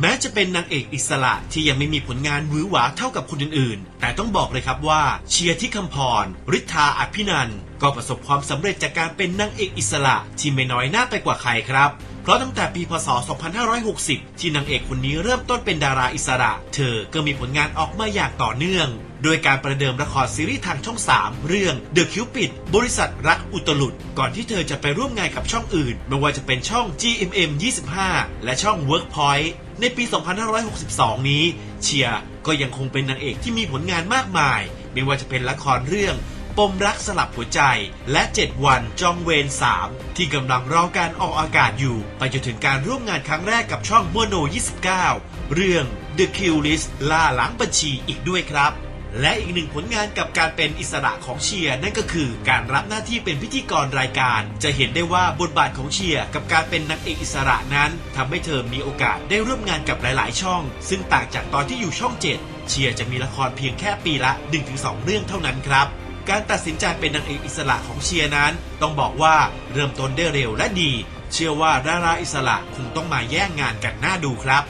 แม้จะเป็นนางเอกอิสระที่ยังไม่มีผลงานหวือหวาเท่ากับคนอื่นๆ แต่ต้องบอกเลยครับว่าเชียร์ที่คำพรฤทธาอภินันก็ประสบความสำเร็จจากการเป็นนางเอกอิสระที่ไม่น้อยหน้าไปกว่าใครครับเพราะตั้งแต่ปีพศ 2560 ที่นางเอกคนนี้เริ่มต้นเป็นดาราอิสระ เธอก็มีผลงานออกมาอย่างต่อเนื่อง โดยการประเดิมละครซีรีส์ทางช่อง 3 เรื่อง The Cupid บริษัทรักอุตลุด ก่อนที่เธอจะไปร่วมงานกับช่องอื่น ไม่ว่าจะเป็นช่อง GMM 25 และช่อง Workpoint ในปี 2562 นี้ เชียร์ก็ยังคงเป็นนางเอกที่มีผลงานมากมาย ไม่ว่าจะเป็นละครเรื่อง ปมรักสลับหัวใจ และ 7 วันจองเวร 3 ที่กำลังรอการออกอากาศอยู่ ไปจนถึงการร่วมงานครั้งแรกกับช่องมโน 29 เรื่อง The Kill List ล่าล้างบัญชีอีกด้วยครับ และอีกหนึ่งผลงานกับการเป็นอิสระของเชียร์นั่นก็คือการรับหน้าที่เป็นพิธีกรรายการ จะเห็นได้ว่าบทบาทของเชียร์กับการเป็นนักเอกอิสระนั้นทำให้เธอมีโอกาสได้ร่วมงานกับหลาย ๆ ช่อง ซึ่งต่างจากตอนที่อยู่ช่อง 7 เชียร์จะมีละครเพียงแค่ปีละ 1-2 เรื่องเท่านั้นครับ การตัดสินใจเป็นนางเอกอิสระของเชียร์นั้น ต้องบอกว่าเริ่มต้นได้เร็วและดี เชื่อว่าดาราอิสระคงต้องมาแย่งงานกันหน้าดูครับ